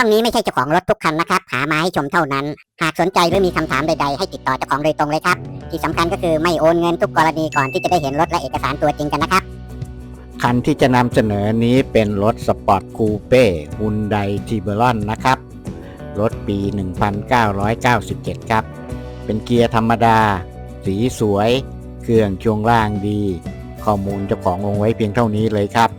ช่องนี้ไม่ใช่เจ้าของรถทุกคันนะครับ หามาให้ชมเท่านั้น หากสนใจหรือมีคำถามใดๆ ให้ติดต่อเจ้าของโดยตรงเลยครับ ที่สำคัญก็คือไม่โอนเงินทุกกรณีก่อนที่จะได้เห็นรถและเอกสารตัวจริงกันนะครับ คันที่จะนำเสนอนี้เป็นรถสปอร์ตคูเป้ฮุนไดทีเบรอนนะครับ รถปี 1997 ครับ เป็นเกียร์ธรรมดา สีสวย เครื่องช่วงล่างดี ข้อมูลเจ้าของลงไว้เพียงเท่านี้เลยครับ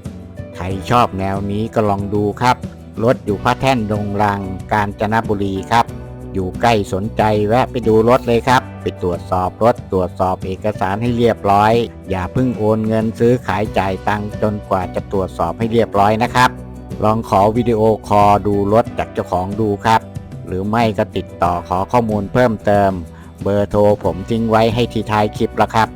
ใครชอบแนวนี้ก็ลองดูครับ รถอยู่พระแท่นดงรังกาญจนบุรีครับ อยู่ใกล้สนใจแวะไปดูรถเลยครับไปตรวจสอบรถตรวจสอบเอกสารให้เรียบร้อย อย่าเพิ่งโอนเงินซื้อขายจ่ายตังจนกว่าจะตรวจสอบให้เรียบร้อยนะครับ ลองขอวิดีโอคอลดูรถจากเจ้าของดูครับ หรือไม่ก็ติดต่อขอข้อมูลเพิ่มเติม เบอร์โทรผมทิ้งไว้ให้ทีท้ายคลิปแล้วครับ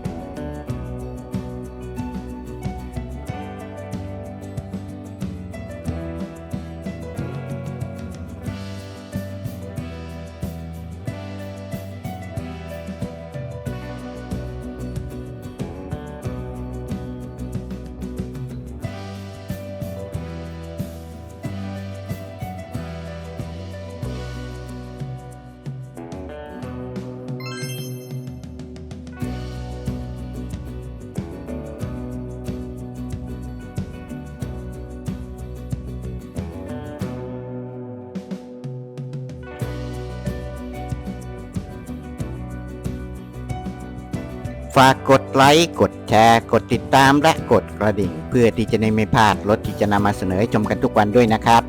ฝากกดไลค์กดแชร์ กดติดตามและกดกระดิ่ง เพื่อที่จะได้ไม่พลาดรถที่จะนำมาเสนอให้ชมกันทุกวันด้วยนะครับ